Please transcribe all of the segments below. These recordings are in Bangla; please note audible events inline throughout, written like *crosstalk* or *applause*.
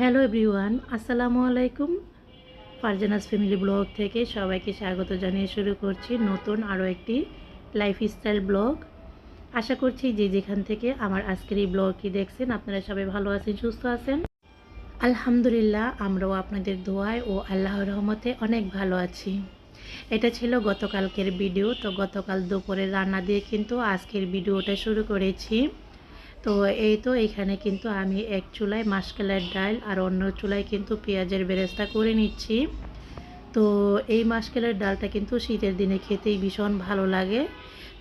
হ্যালো এভরিওয়ান, আসসালামু আলাইকুম। ফারজানাস ফ্যামিলি ব্লগ থেকে সবাইকে স্বাগত জানিয়ে শুরু করছি নতুন আরও একটি লাইফস্টাইল ব্লগ। আশা করছি যে যেখান থেকে আমার আজকের এই ব্লগটি দেখছেন, আপনারা সবাই ভালো আছেন, সুস্থ আছেন। আলহামদুলিল্লাহ, আমরাও আপনাদের দোয়ায় ও আল্লাহর রহমতে অনেক ভালো আছি। এটা ছিল গতকালকের ভিডিও, তো গতকাল দুপুরে রান্না দিয়ে কিন্তু আজকের ভিডিওটা শুরু করেছি। তো এই তো এখানে কিন্তু আমি এক চুলায় মাসকালের ডাল আর অন্য চুলায় কিন্তু পেঁয়াজের বেরেস্তা করে নিচ্ছি। তো এই মাসকালের ডালটা কিন্তু শীতের দিনে খেতেই ভীষণ ভালো লাগে।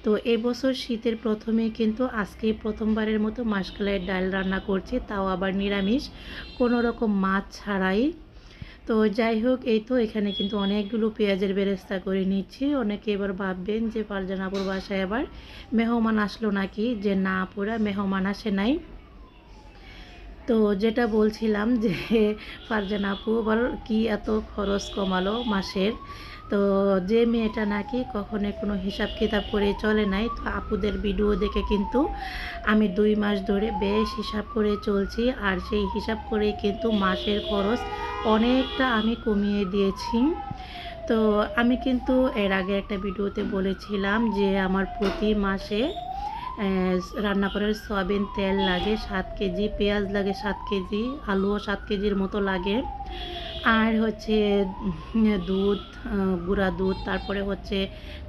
তো এবছর শীতের প্রথমে কিন্তু আজকে প্রথমবারের মতো মাসকালের ডাল রান্না করছি, তাও আবার নিরামিষ। কোনো রকম মাছ ছাড়াই তো যাই হোক, এই তো এখানে কিন্তু অনেকগুলো পেঁয়াজের বেরেস্তা করে নিচ্ছি। অনেকে এবার ভাববেন যে পারজানাপুর বাসায় আবার মেহমান আসলো নাকি? যে না পুরা মেহমান আসে নাই। তো যেটা বলছিলাম যে ফারজান আপু আবার কি এত খরচ কমালো মাসের? তো যে মেয়েটা নাকি কখনো কোনো হিসাব কিতাব করে চলে নাই, তো আপুদের ভিডিও দেখে কিন্তু আমি দুই মাস ধরে বেশ হিসাব করে চলছি। আর সেই হিসাব করে কিন্তু মাসের খরচ অনেকটা আমি কমিয়ে দিয়েছি। তো আমি কিন্তু এর আগে একটা ভিডিওতে বলেছিলাম যে আমার প্রতি মাসে রান্না করার সয়াবিন তেল লাগে সাত কেজি, পেঁয়াজ লাগে সাত কেজি, আলুও সাত কেজির মতো লাগে। আর হচ্ছে দুধ গুঁড়া দুধ, তারপরে হচ্ছে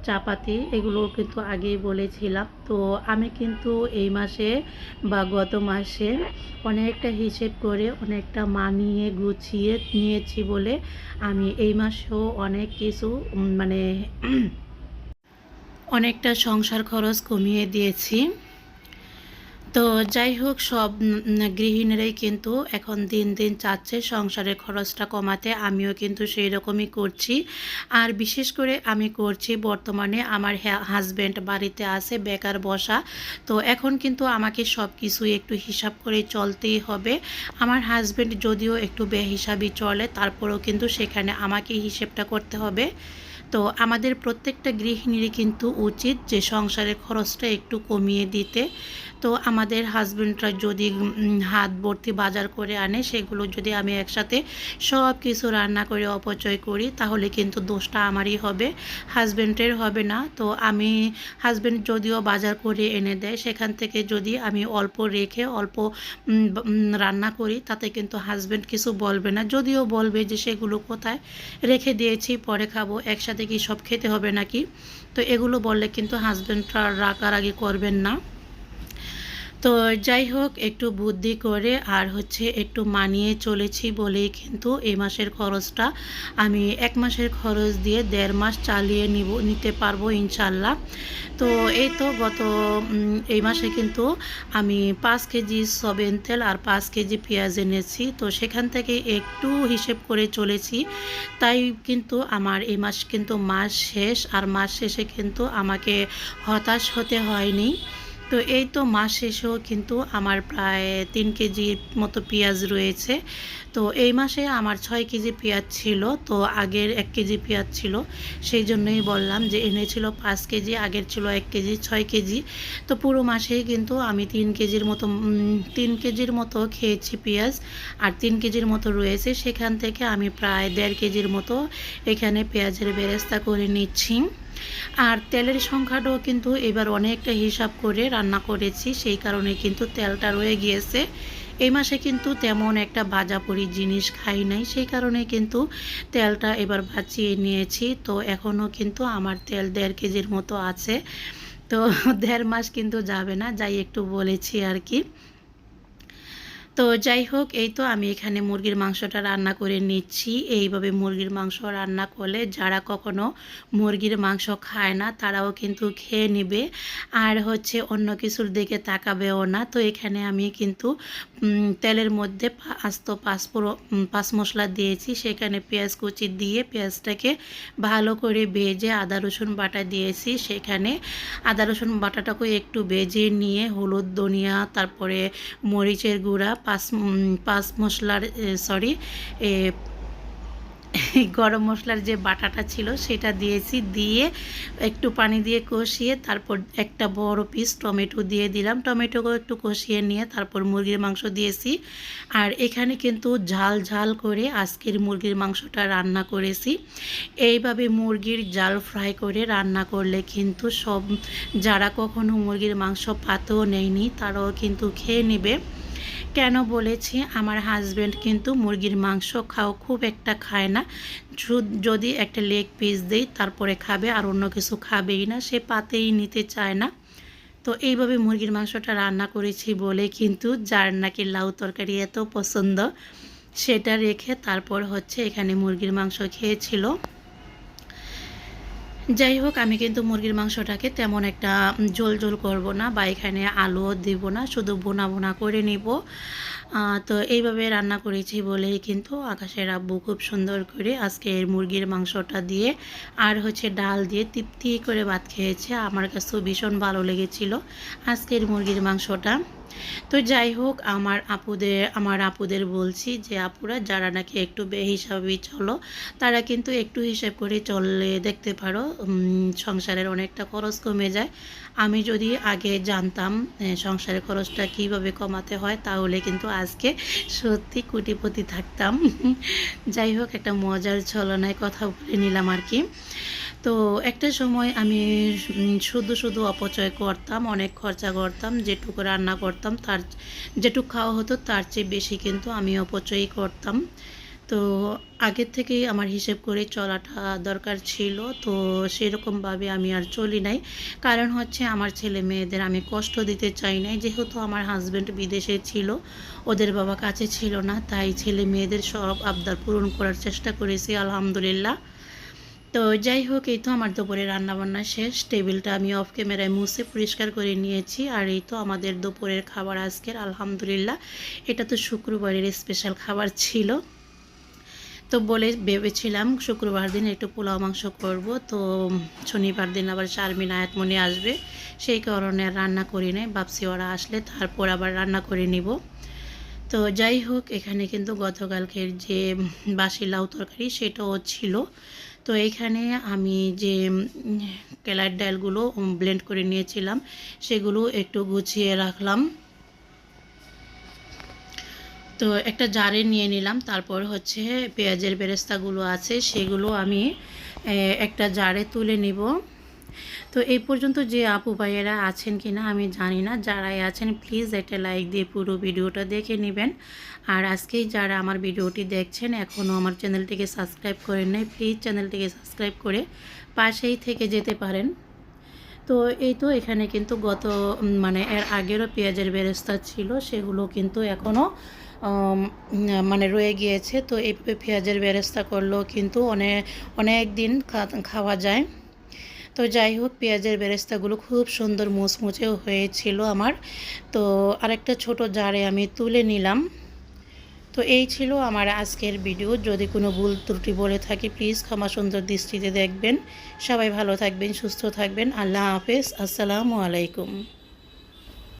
চাপাতি, এগুলো কিন্তু আগেই বলেছিলাম। তো আমি কিন্তু এই মাসে বা গত মাসে অনেকটা হিসেব করে অনেকটা মানিয়ে গুছিয়ে নিয়েছি বলে আমি এই মাসেও অনেক কিছু মানে *clears throat* অনেকটা সংসার খরচ কমিয়ে দিয়েছি। তো যাই হোক, সব গৃহিণীরাই কিন্তু এখন দিন দিন চাচ্ছে সংসারের খরচটা কমাতে। আমিও কিন্তু সেই রকমই করছি। আর বিশেষ করে আমি করছি, বর্তমানে আমার হাজব্যান্ড বাড়িতে আছে, বেকার বসা। তো এখন কিন্তু আমাকে সব কিছুই একটু হিসাব করে চলতেই হবে। আমার হাজব্যান্ড যদিও একটু বেহিসাবি চলে, তারপরেও কিন্তু সেখানে আমাকে হিসেবটা করতে হবে। তো আমাদের প্রত্যেকটা গৃহিণীরই কিন্তু উচিত যে সংসারের খরচটা একটু কমিয়ে দিতে। তো আমাদের হাজব্যান্ডরা যদি হাত ভর্তি বাজার করে আনে, সেগুলো যদি আমি একসাথে সব কিছু রান্না করে অপচয় করি, তাহলে কিন্তু দোষটা আমারই হবে হাজব্যান্ডের হবে না। তো আমি হাজব্যান্ড যদিও বাজার করে এনে দেয়, সেখান থেকে যদি আমি অল্প রেখে, অল্প রান্না করি, তাতে কিন্তু হাজব্যান্ড কিছু বলবে না। যদিও বলবে যে সেগুলো কোথায় রেখে দিয়েছি, পরে খাব, একসাথে কি সব খেতে হবে নাকি? তো এগুলো বললে কিন্তু হাজব্যান্ডরা রাগারাগি করবেন না। তো যাই হোক, একটু বুদ্ধি করে আর হচ্ছে একটু মানিয়ে চলেছি বলেই কিন্তু এই মাসের খরচটা আমি এক মাসের খরচ দিয়ে দেড় মাস চালিয়ে নিব, নিতে পারব ইনশাল্লাহ। তো এই তো গত এই মাসে কিন্তু আমি পাঁচ কেজি সবেন তেল আর পাঁচ কেজি পেঁয়াজ এনেছি। তো সেখান থেকে একটু হিসেব করে চলেছি। তাই কিন্তু আমার এই মাস কিন্তু মাস শেষ আর মাস শেষে কিন্তু আমাকে হতাশ হতে হয়নি। তো এই তো মাস শেষেও কিন্তু আমার প্রায় তিন কেজির মতো পেঁয়াজ রয়েছে। তো এই মাসে আমার ছয় কেজি পেঁয়াজ ছিল, তো আগের এক কেজি পেঁয়াজ ছিল। সেই জন্যই বললাম যে এনেছিল পাঁচ কেজি, আগের ছিল এক কেজি, ছয় কেজি। তো পুরো মাসেই কিন্তু আমি তিন কেজির মতো তিন কেজির মতো খেয়েছি পেঁয়াজ আর তিন কেজির মতো রয়েছে। সেখান থেকে আমি প্রায় দেড় কেজির মতো এখানে পেঁয়াজের বেরেস্তা করে নিচ্ছি। আর তেলের সংখ্যাটাও কিন্তু এবার অনেকটা হিসাব করে রান্না করেছি, সেই কারণে কিন্তু তেলটা রয়ে গিয়েছে। এই মাসে কিন্তু তেমন একটা বাজাপড়ি জিনিস খাই নাই, সেই কারণে কিন্তু তেলটা এবার বাঁচিয়ে নিয়েছি। তো এখনও কিন্তু আমার তেল দেড় কেজির মতো আছে। তো দেড় মাস কিন্তু যাবে না, যাই একটু বলেছি আর কি। তো যাই হোক, এই তো আমি এখানে মুরগির মাংসটা রান্না করে নিচ্ছি। এইভাবে মুরগির মাংস রান্না করলে যারা কখনো মুরগির মাংস খায় না, তারাও কিন্তু খেয়ে নেবে। আর হচ্ছে অন্য কিছুর দিকে তাকাবেও না। তো এখানে আমি কিন্তু তেলের মধ্যে আস্ত পাঁচপুরো পাঁচ মশলা দিয়েছি। সেখানে পেঁয়াজ কুচি দিয়ে পেঁয়াজটাকে ভালো করে ভেজে আদা, রসুন বাটা দিয়েছি। সেখানে আদা, রসুন বাটাটাকে একটু ভেজে নিয়ে হলুদ, ধনিয়া, তারপরে মরিচের গুঁড়া পাঁচ পাঁচ মশলার সরি গরম মশলার যে বাটাটা ছিল সেটা দিয়েছি, দিয়ে একটু পানি দিয়ে কষিয়ে তারপর একটা বড় পিস টমেটো দিয়ে দিলাম। টমেটোকেও একটু কষিয়ে নিয়ে তারপর মুরগির মাংস দিয়েছি। আর এখানে কিন্তু ঝাল ঝাল করে আজকের মুরগির মাংসটা রান্না করেছি। এইভাবে মুরগির জাল ফ্রাই করে রান্না করলে কিন্তু সব, যারা কখনো মুরগির মাংস পাতেও নেয়নি তারাও কিন্তু খেয়ে নেবে। কেন বলেছি? আমার হাজব্যান্ড কিন্তু মুরগির মাংস খাও, খুব একটা খায় না। যদি একটা লেগ পিস দেই, তারপরে খাবে, আর অন্য কিছু খাবেই না, সে পাতেই নিতে চায় না। তো এইভাবে মুরগির মাংসটা রান্না করেছি বলে কিন্তু যার নাকি লাউ তরকারি এত পছন্দ, সেটা রেখে তারপর হচ্ছে এখানে মুরগির মাংস খেয়েছিল। যাই হোক আমি কিন্তু মুরগির মাংসটাকে তেমন একটা ঝোল ঝোল করব না বা এখানে আলুও দিব না, শুধু বোনা বোনা করে নিব। তো এইভাবে রান্না করেছি বলেই কিন্তু আকাশের আব্বু খুব সুন্দর করে আজকে মুরগির মাংসটা দিয়ে আর হচ্ছে ডাল দিয়ে তৃপ্তি করে ভাত খেয়েছে। আমার কাছেও ভীষণ ভালো লেগেছিল আজকের মুরগির মাংসটা। তো যাই হোক, আমার আপুদের আমার আপুদের বলছি যে, আপুরা, যারা নাকি একটু বেহিসাবি চলো, তারা কিন্তু একটু হিসাব করে চললে দেখতে পারো সংসারের অনেকটা খরচ কমে যায়। আমি যদি আগে জানতাম সংসারের খরচটা কীভাবে কমাতে হয়, তাহলে কিন্তু আজকে সত্যি কোটিপতি থাকতাম। *laughs* যাই হোক, একটা মজার ছলনায় কথা বলে নিলাম আর কি। তো একটা সময় আমি শুধু শুধু অপচয় করতাম, অনেক খরচা করতাম, যেটুকু রান্না করতাম, তার যেটুকু খাওয়া হতো তার চেয়ে বেশি কিন্তু আমি অপচয়ই করতাম। তো আগের থেকেই আমার হিসেব করে চলাটা দরকার ছিল, তো সেরকমভাবে আমি আর চলি নাই। কারণ হচ্ছে আমার ছেলে মেয়েদের আমি কষ্ট দিতে চাই নাই, যেহেতু আমার হাজব্যান্ড বিদেশে ছিল, ওদের বাবা কাছে ছিল না, তাই ছেলে মেয়েদের সব আবদার পূরণ করার চেষ্টা করেছি, আলহামদুলিল্লাহ। তো যাই হোক, এই তো আমার দুপুরে রান্নাবান্না শেষ। টেবিলটা আমি অফ ক্যামেরায় মুছে পরিষ্কার করে নিয়েছি। আর এই তো আমাদের দুপুরের খাবার আজকের, আলহামদুলিল্লাহ। এটা তো শুক্রবারের স্পেশাল খাবার ছিল। তো বলে ভেবেছিলাম শুক্রবার দিন একটু পোলাও মাংস করব। তো শনিবার দিন আবার শারমিন আয়াতমণি আসবে। সেই কারণে রান্না করি নাই। ভাবছি ওরা আসলে তারপর আবার রান্না করে নিব। তো যাই হোক, এখানে কিন্তু গতকালকের যে বাসি লাউ তরকারি সেটাও ছিল। তো এখানে আমি যে কেলার ডালগুলো ব্লেন্ড করে নিয়েছিলাম, সেগুলো একটু গুছিয়ে রাখলাম। তো একটা জারে নিয়ে নিলাম, তারপর হচ্ছে পেঁয়াজের বেরেস্তাগুলো আছে, সেগুলো আমি একটা জারে তুলে নিব। তো এই পর্যন্ত যে আপু ভাইয়েরা আছেন কি না আমি জানি না, যারাই আছেন প্লিজ একটা লাইক দিয়ে পুরো ভিডিওটা দেখে নেবেন। আর আজকেই যারা আমার ভিডিওটি দেখছেন এখনও আমার চ্যানেলটিকে সাবস্ক্রাইব করেন নাই প্লিজ চ্যানেলটিকে সাবস্ক্রাইব করে পাশেই থেকে যেতে পারেন। তো এই তো এখানে কিন্তু গত মানে এর আগেরও পেঁয়াজের বেরেস্তা ছিল, সেগুলো কিন্তু এখনও মানে রয়ে গিয়েছে। তো এইভাবে পেঁয়াজের বেরেস্তা করলেও কিন্তু অনেক অনেক দিন খাওয়া যায়। তো যাই হোক, পেঁয়াজের বেরেস্তাগুলো খুব সুন্দর মুচমুচেও হয়েছিল আমার। তো আরেকটা ছোট জারে আমি তুলে নিলাম। তো এই ছিল আমার আজকের ভিডিও। যদি কোনো ভুল ত্রুটি বলে থাকি প্লিজ ক্ষমা সুন্দর দৃষ্টিতে দেখবেন। সবাই ভালো থাকবেন, সুস্থ থাকবেন। আল্লাহ হাফেজ। আসসালামু আলাইকুম।